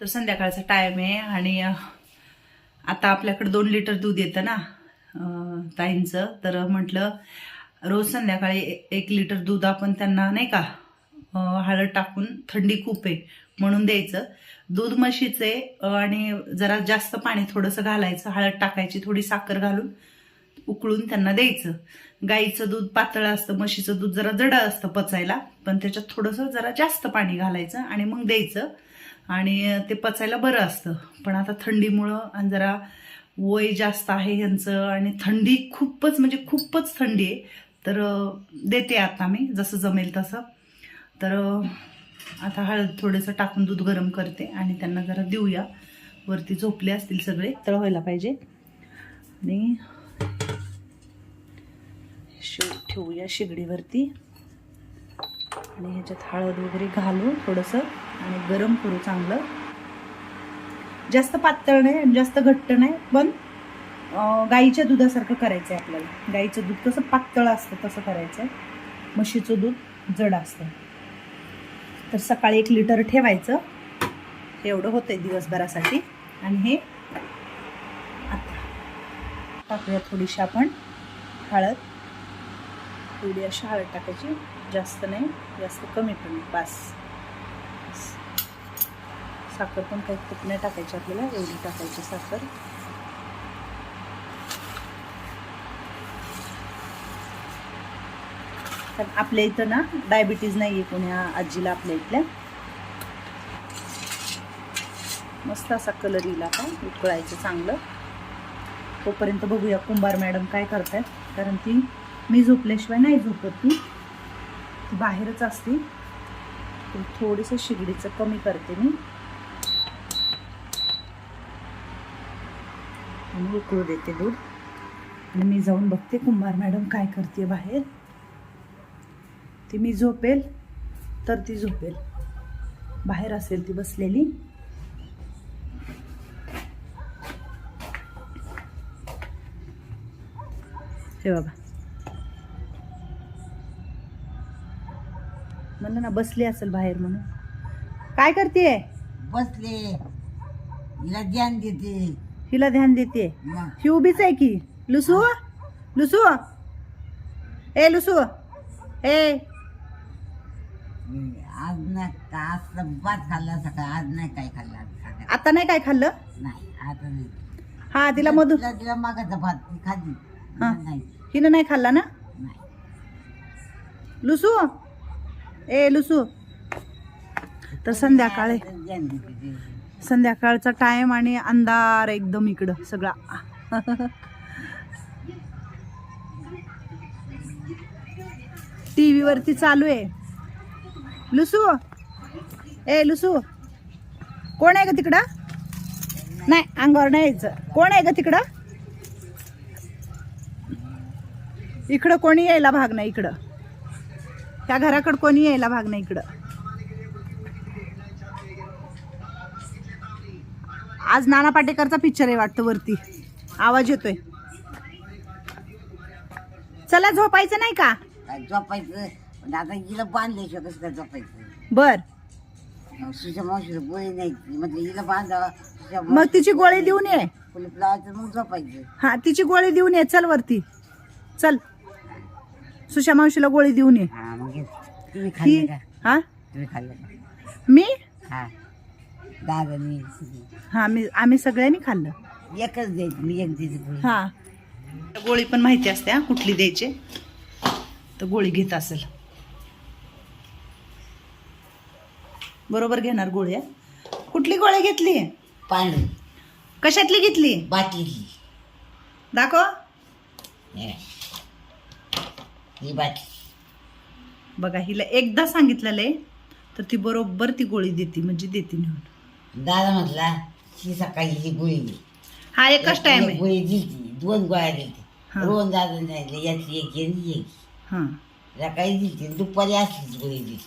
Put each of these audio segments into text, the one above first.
तर संध्याकाळचा टाईम आहे आणि आता आपल्याकडे दोन लिटर दूध येतं ना ताईंचं. तर म्हटलं रोज संध्याकाळी ए- एक लिटर दूध आपण त्यांना नाही का हळद टाकून थंडी खूप आहे म्हणून द्यायचं. दूध म्हशीचे आणि जरा जास्त पाणी थोडंसं घालायचं. हळद टाकायची थोडी साखर घालून. उकळून त्यांना द्यायचं. गाईचं दूध पातळ असतं म्हशीचं दूध जरा जड असतं पचायला पण त्याच्यात थोडंसं जरा जास्त पाणी घालायचं आणि मग द्यायचं. आणि ते पचायला बरं असतं. पण आता थंडीमुळं आणि जरा वय जास्त आहे ह्यांचं आणि थंडी खूपच म्हणजे खूपच थंडी आहे तर देते आता मी जसं जमेल तसं. तर आता हळद थोडंसं टाकून दूध गरम करते आणि त्यांना जरा देऊया. वरती झोपले असतील सगळे तळवायला व्हायला पाहिजे. आणि शिव ठेवूया शिगडीवरती. आणि ह्याच्यात हळद वगैरे घालून थोडंसं आणि गरम करू चांगलं. जास्त पातळ नाही आणि जास्त घट्ट नाही पण गाईच्या दुधासारखं करायचं आहे आपल्याला. गाईचं दूध कसं पातळ असतं तसं करायचं आहे म्हशीचं दूध जड असतं. तर सकाळी एक लिटर ठेवायचं. एवढं होतंय दिवसभरासाठी. आणि हे आता टाकूया थोडीशी आपण हळद. थोडी अशी हळद टाकायची. जास्त नाही जास्त कमी पण नाही. बास. साखर पण काही खूप नाही टाकायची आपल्याला एवढी टाकायची साखर. कारण आपल्या इथं ना डायबिटीज नाही आहे कोण्या आजीला आपल्या इथल्या. मस्त असा कलर येईल आता उकळायचं चांगलं. तोपर्यंत बघूया कुंभार मॅडम काय करतायत कारण ती मी झोपल्याशिवाय नाही झोपत ती. ती बाहेरच असते. तर थोडंसं शिगडीचं कमी करते मी. आणि उकळू देते दूध. आणि मी जाऊन बघते कुंभार मॅडम काय करते बाहेर. ती मी झोपेल तर ती झोपेल. बाहेर असेल ती बसलेली. हे बाबा. म्हणलं ना बसली असेल बाहेर म्हणून. काय करते बसले. हिला ध्यान देते. हिला ध्यान देते. मग. ही उभीच आहे की? लुसू? लुसू? ए लुसू. ए. आज नाही का आज भात खाल्ला सकाळ. आज नाही काय खाल्ला आज सकाळी. आता नाही काय खाल्लं? नाही आता नाही. हा तिला मधू तिला तिला मागाचा भात ती खाल्ली. हा. नाही. हिनं नाही खाल्ला ना? नाही. लुसू? ए लुसू. तर संध्याकाळी संध्याकाळचा टाइम आणि अंधार एकदम इकडं सगळा. टी व्हीवरती चालू आहे. लुसू. ए लुसू. कोण आहे ग तिकडं? नाही अंगावर नाही यायचं. कोण आहे ग तिकडं? इकडं कोणी यायला भाग नाही इकडं. त्या घराकडं कोणी यायला भाग नाही इकडं. आज नाना पाटेकरचा पिक्चर आहे वाटतं वरती. आवाज येतोय. चला झोपायचं नाही का? काय झोपायचं. आता हिला बांधल्याशिवाय कसं काय झोपायचं? बर. सुशा मावशीला गोळी नाही म्हटलं हिला सुशा मग तिची गोळी देऊन ये. मग झोपायचं. हा तिची गोळी देऊन ये चल वरती. चल. सुशा मावशीला गोळी देऊन ये. हा मग हे. तुम्ही ही खाल्लं का? हा? तुम्ही खाल्लं का? मी? हा. दादा मी. हा मी आम्ही सगळ्यांनी खाल्लं. एकच द्यायची मी एक द्यायची गोळी. हा. गोळी पण माहिती असते हा कुठली द्यायची. तर गोळी घेत असेल. बरोबर घेणार गोळी हा? कुठली गोळी घेतली? पांढरी. कशातली घेतली? बाटली दाखव. ही. बाटली बघा हिला एकदा सांगितलेलं आहे तर ती बरोबर ती गोळी देते म्हणजे देते नेऊन दादा म्हटला ही सकाळी ही गोळी घे. हा एकच टाइम आहे. गोळी दिली दोन गोळ्या दिली हा. रोज दादा सांगितलं यातली एक आणि एक. हां. सकाळी दिली दुपारी असलीच गोळी दिली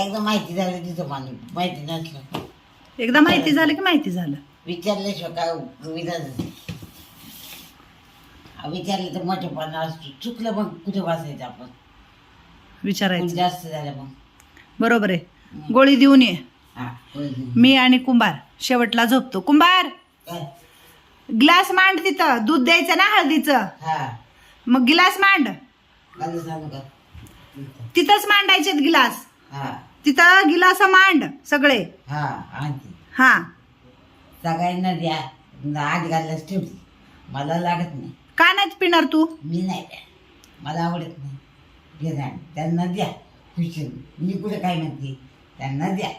एकदा माहिती झालं तिथं माणूस माहिती नसलं. एकदा माहिती झालं की माहिती झालं? विचारल्याशिवाय काय विचार विचारलं तर मोठेपणा असतो. चुकलं मग कुठे वाचायचं आपण? कोण विचारायचं जास्त झालं मग? बरोबर आहे. गोळी देऊन ये. हा. मी आणि कुंभार शेवटला झोपतो. कुंभार! काय? ग्लास मांड तिथं. दूध द्यायचं ना हळदीचं? हा. मग गिलास मांड. मला सांगू का? तिथंच मांडायचे गिलास. हा. तिथं गिलास मांड सगळे. हा आणते. हा. सगळ्यांना द्या. आठ घालल्यास ठेवली मला लागत नाही. का नाही पिणार तू? मी नाही द्या मला आवडत नाही. घे त्यांना द्या. खुशी मी कुठे काय म्हणते? त्यांना द्या.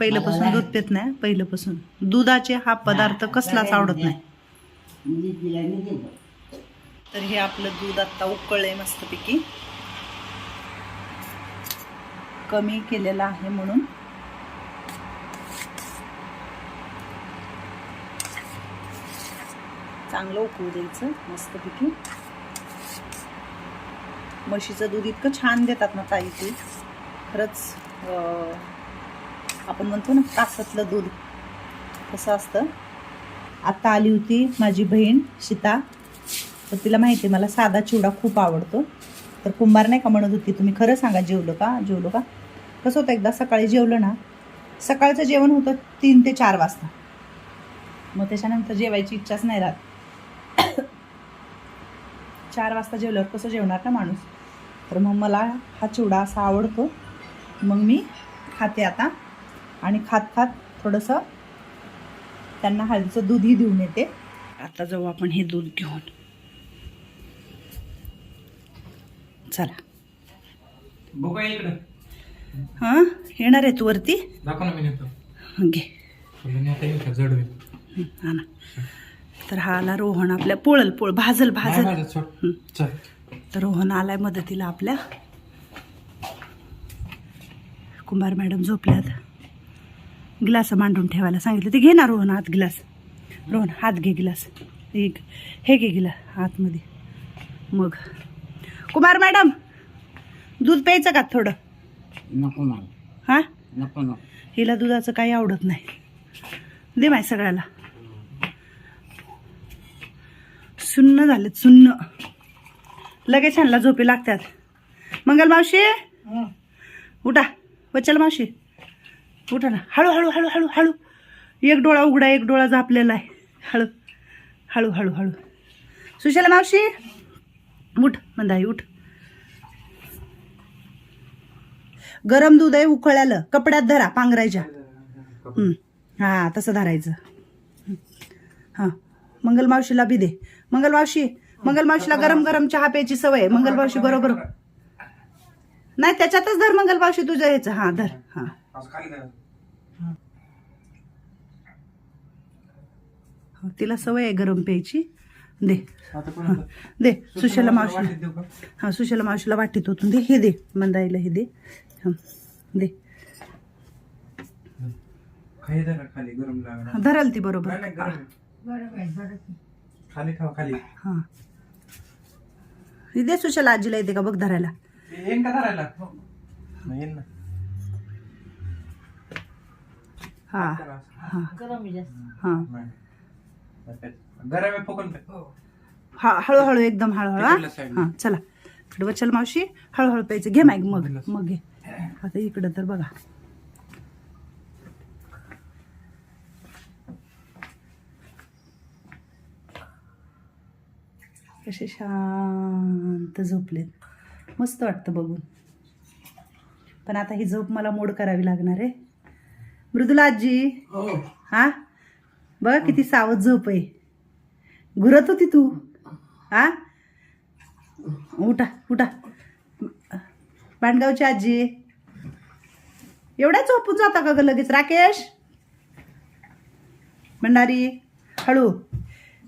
पहिल्यापासून दूध पित नाही पहिल्यापासून. दुधाचे हा पदार्थ कसलाच आवडत. नाही. मी तिला मी देतो तर हे आपलं दूध आता उकळलंय मस्तपैकी. कमी केलेलं आहे म्हणून. चांगलं उकळू द्यायचं मस्तपैकी. म्हशीचं दूध इतकं छान देतात ना ताई ते. खरंच आपण म्हणतो ना कासातलं दूध. कसं असतं? आत्ता आली होती माझी बहीण सीता तर तिला माहिती आहे मला साधा चिवडा खूप आवडतो. तर कुंभार नाही का म्हणत होती तुम्ही खरं सांगा जेवलो का? जेवलो का? कसं होतं एकदा सकाळी जेवलं ना सकाळचं जेवण होतं तीन ते चार वाजता. मग त्याच्यानंतर जेवायची इच्छाच नाही राहत. चार वाजता जेवल्यावर कसं जेवणार ना माणूस? तर मग मला हा चिवडा असा आवडतो. मग मी खाते आता. आणि खात खात थोडंसं त्यांना हळदीचं दूधही देऊन येते. आता जाऊ आपण हे दूध घेऊन. चला. इकडं. हां? येणार आहे तू वरती घे. ना. तर हा आला रोहन आपल्या पोळल पोळ भाजल भाजल. हं. तर रोहन आलाय मदतीला आपल्या. कुंभार मॅडम झोपल्यात. गिलास मांडून ठेवायला सांगितलं. ते घे ना रोहन आत गिलास. रोहन हात घे गिलास. एक हे घे गिलास आतमध्ये. मग. कुमार मॅडम दूध प्यायचं का थोडं? नको मला. हां? नको नको. हिला दुधाचं काही आवडत नाही. दे माय सगळ्याला. सुन्न झालेत सुन्न. लगेच ह्यांना झोपी लागतात. मंगल मावशी? उठा. वचल मावशी. उठा ना. हळू हळू हळू हळू हळू. एक डोळा उघडा एक डोळा झापलेला आहे. हळू हळू हळू हळू. सुशाला मावशी? उठ मंदाई उठ. गरम दूध आहे उकळल्यालं कपड्यात धरा पांघरायच्या. हं. तसं धरायचं. हं. हा. मंगल मावशीला बी दे. मंगल मावशी मंगल मावशीला गरम गरम चहा प्यायची सवय आहे. मंगल मावशी बरोबर. नाही त्याच्यातच धर मंगल मावशी तुझ्या ह्याचं हा धर. हा. हा, तिला सवय आहे गरम प्यायची. दे? दे सुशला मावशी? हा सुशला मावशीला वाटीत होतून दे. हे दे मंदाईला हे दे. हं. दे. धराल ती बरोबर. खाली ठेवा खाली. हा. दे सुशला आजीला येते का? बघ धरायला. येईन का धरायला? हो. नाही, येईन ना. हा. करा असं. हा. गरम आहे जास्त. हा. नाही. गरम आहे फुकून पे. हा. हळूहळू एकदम हळूहळू हा? तिकडल्या side ला. हा चला. इकडे वचल मावशी हळूहळू प्यायचं. घे माईक मग. मग घे. आता इकडं तर बघा. कसे शांत झोपलेत. मस्त वाटतं बघून. पण आता ही झोप मला मोड करावी लागणार आहे. मृदुला आजी. हो. हा? बघा किती सावध झोप आहे. घुरत होती तू. हा? उठा उठा. पांडगावची आजी. एवढ्या झोपून जाता का ग लगेच? राकेश? भंडारी? हळू.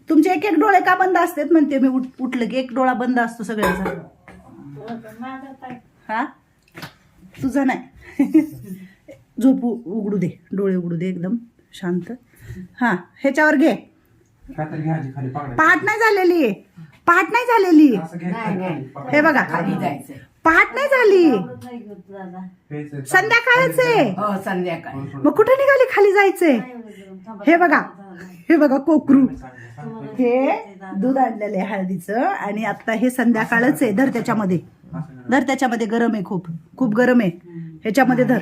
तुमचे एक एक डोळे का बंद असतात म्हणते मी उठ उठलं की एक डोळा बंद असतो सगळ्यांचा. हा? तुझा नाही. झोपू उघडू दे. डोळे उघडू दे एकदम शांत. हा ह्याच्यावर घे. पहाट नाही झालेली. पहाट नाही झालेली. हे बघा. पहाट नाही झाली. संध्याकाळच आहे. हो संध्याकाळी. मग कुठे निघाली खाली जायचंय? हे बघा. हे बघा कोकरू. हे दूध आणलेलं आहे हळदीचं आणि आता हे संध्याकाळच आहे. धर त्याच्यामध्ये. धर त्याच्यामध्ये गरम आहे खूप. खूप गरम आहे. ह्याच्यामध्ये धर.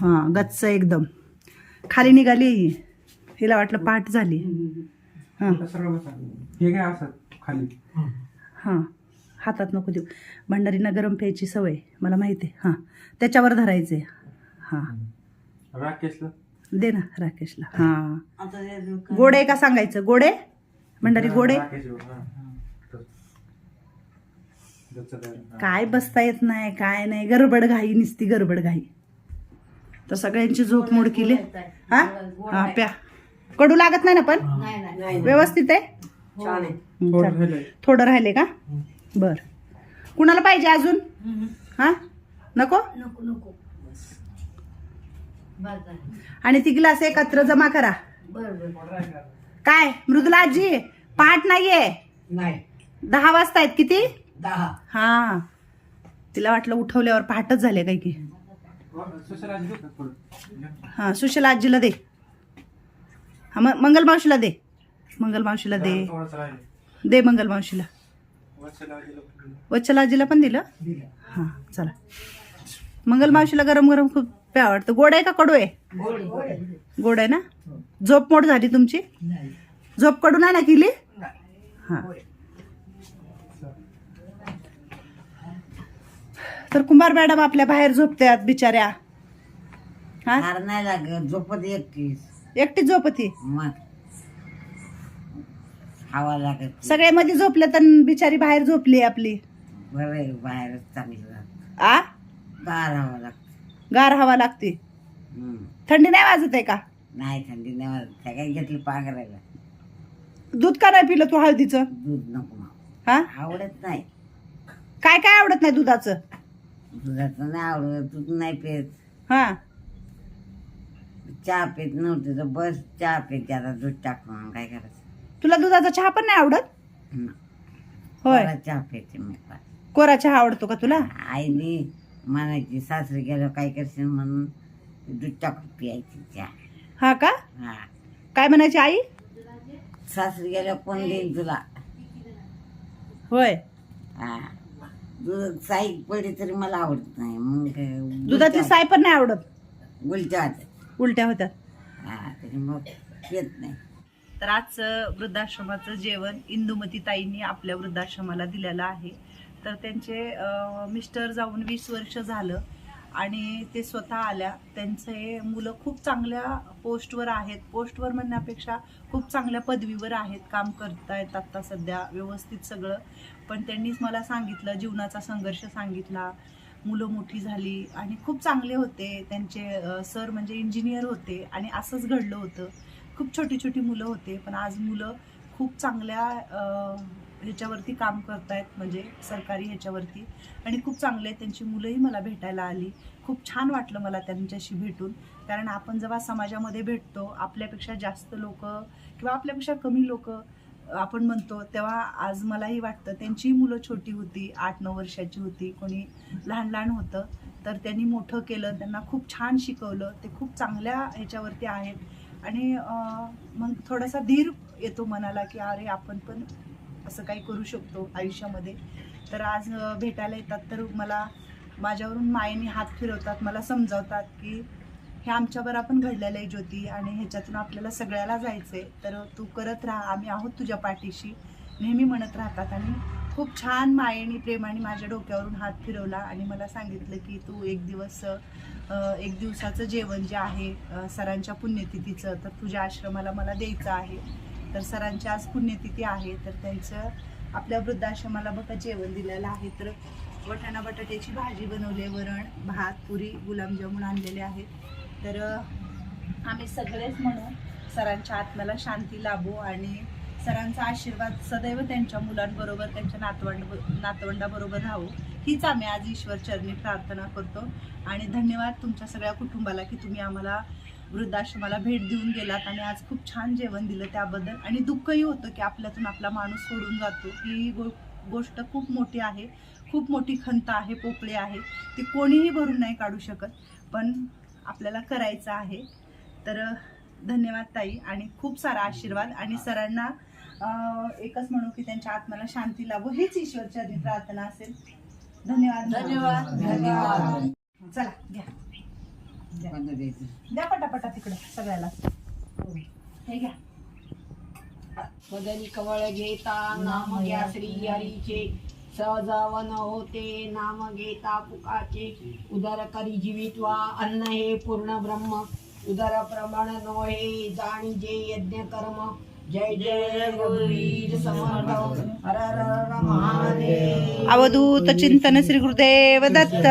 हां गच्च एकदम. खाली निघाली. हिला वाटलं पाठ झाली. हां. हे काय असं खाली? हां. हातात नको देऊ. भंडारींना गरम प्यायची सवय मला माहिती आहे. हां. त्याच्यावर धरायचे हां. राकेशला? दे ना राकेशला. हां. गोडे का सांगायचं? गोडे? भंडारी गोडे? हा. काय, हा. काय बसता येत नाही काय नाही. गडबड घाई निसती गडबड घाई. तर सगळ्यांची झोप मोड केली. हा? हा प्या. कडू लागत नाही ना पण? व्यवस्थित आहे? हं, थोडं राहिले का? बर. कुणाला पाहिजे अजून? हा? नको. आणि ती ग्लास एकत्र जमा करा. काय मृदुला आजी पाठ नाहीये? नाही. दहा वाजता आहेत किती? दहा. हा. तिला वाटलं उठवल्यावर पहाटच झाले काय की? हा सुशीला आजीला दे. हा म- मंगल मावशीला दे. मंगल मावशीला दे. दे मंगल मावशीला. वत्सला आजीला पण दिलं. वच्छल आजीला पण दिलं. हा चला. मंगल मावशीला गरम गरम खूप प्या आवडतं? गोड आहे का कडू आहे? गोड आहे ना? झोप मोड झाली तुमची? झोप कडू नाही ना केली? हा. तर कुंभार मॅडम आपल्या बाहेर झोपत्यात बिचाऱ्या. हा? हार नाही लागत झोपत एकटीच. एकटी झोपती? मग हवा लागत. सगळे मध्ये झोपले तर बिचारी बाहेर झोपली आपली. बरं आहे, बाहेरच चांगलं राहत आ? गार हवा लागत. गार हवा लागते. हम्म. थंडी नाही वाजत आहे का? नाही थंडी नाही वाजत. त्या काही घेतली पांघरायला? दूध का नाही पिलं तू हळदीचं? दूध नको. हा? आवडत नाही. काय काय आवडत नाही दुधाचं? दुधाचं नाही आवडत. दूध नाही पेत. हा. चहा पेत नव्हते तर बस चहा पेत. आता दूध टाकून काय करायचं? तुला दुधाचा चहा पण नाही आवडत? हं. होय. मला चहा पेते मी पण. कोरा चहा आवडतो का तुला? आईने म्हणायची सासरी गेलो काय करशील म्हणून? दूध टाकून पियायची चहा. हा का? हा. काय म्हणायची आई? सासरी गेलो कोण देईन तुला? होय. हा. दूध साई पडली तरी मला आवडत नाही. मग काय दुधाची साय पण नाही आवडत? उलट्या होत्या. उलट्या होत्यात हा तरी मग येत नाही. तर आजचं वृद्धाश्रमाचं जेवण इंदुमती ताईंनी आपल्या वृद्धाश्रमाला दिलेलं आहे. तर त्यांचे मिस्टर जाऊन वीस वर्ष झालं आणि ते स्वतः आल्या. त्यांचे मुलं खूप चांगल्या पोस्टवर आहेत. पोस्टवर म्हणण्यापेक्षा खूप चांगल्या पदवीवर आहेत. काम करतायत आत्ता सध्या व्यवस्थित सगळं. पण त्यांनीच मला सांगितलं जीवनाचा संघर्ष सांगितला. मुलं मोठी झाली आणि खूप चांगले होते. त्यांचे सर म्हणजे इंजिनियर होते आणि असंच घडलं होतं. खूप छोटी छोटी मुलं होते पण आज मुलं खूप चांगल्या ह्याच्यावरती काम करतायत म्हणजे सरकारी ह्याच्यावरती. आणि खूप चांगले त्यांची मुलंही मला भेटायला आली. खूप छान वाटलं मला त्यांच्याशी भेटून. कारण आपण जेव्हा समाजामध्ये भेटतो आपल्यापेक्षा जास्त लोक किंवा आपल्यापेक्षा कमी लोक आपण म्हणतो तेव्हा आज मलाही वाटतं त्यांचीही मुलं छोटी होती आठ नऊ वर्षाची होती कोणी लहान लहान होतं. तर त्यांनी मोठं केलं त्यांना खूप छान शिकवलं. ते खूप चांगल्या ह्याच्यावरती आहेत. आणि मग थोडासा धीर येतो मनाला की अरे आपण पण असं काही करू शकतो आयुष्यामध्ये. तर आज भेटायला येतात तर मला माझ्यावरून मायेने हात फिरवतात मला समजावतात की हे आमच्यावर आपण घडलेलं आहे ज्योती आणि ह्याच्यातून आपल्याला सगळ्याला जायचं आहे तर तू करत राहा आम्ही आहोत तुझ्या पाठीशी. नेहमी म्हणत राहतात आणि खूप छान मायेने प्रेमाने माझ्या डोक्यावरून हात फिरवला आणि मला सांगितलं की तू एक दिवस एक दिवसाचं जेवण जे आहे सरांच्या पुण्यतिथीचं तर तुझ्या आश्रमाला मला द्यायचं आहे. तर सरांची आज पुण्यतिथी आहे तर त्यांचं आपल्या वृद्धाश्रमाला बघा जेवण दिलेलं आहे. तर वटाणा बटाट्याची भाजी बनवली आहे वरण भात पुरी गुलाबजामुन आणलेले आहेत. तर आम्ही सगळेच म्हणून सरांच्या आत्म्याला शांती लाभो आणि सरांचा आशीर्वाद सदैव त्यांच्या मुलांबरोबर त्यांच्या नातवंड नातवंडाबरोबर राहू हीच आम्ही आज ईश्वर चरणी प्रार्थना करतो. आणि धन्यवाद तुमच्या सगळ्या कुटुंबाला की तुम्ही आम्हाला वृद्धाश्रमाला भेट देऊन गेलात आणि आज खूप छान जेवण दिलं त्याबद्दल. आणि दुःखही होतं की आपल्यातून आपला माणूस सोडून जातो. ही गो गोष्ट खूप मोठी आहे. खूप मोठी खंत आहे पोकळी आहे. ती कोणीही भरून नाही काढू शकत. पण आपल्याला करायचं आहे. तर धन्यवाद ताई आणि खूप सारा आशीर्वाद. आणि सरांना एकच म्हणू की त्यांच्या आत्म्याला शांती लाभो हीच ईश्वरचरणी प्रार्थना असेल. धन्यवाद. धन्यवाद. धन्यवाद. चला घ्या. द्या. पटापटा तिकडे सगळ्याला. हे घ्या. बदली कवळ घेता नाम घ्या श्री हरीचे. सहजावन होते नाम घेता पुकाचे. उदर करी जीवित्वा अन्न हे पूर्ण ब्रह्म. उदर प्रमाण नो हे जाणी जे यज्ञ कर्म. जय जय रघुवीर समर्थ हर हर हर महादेव अवधूत चिंतन श्री गुरुदेव दत्त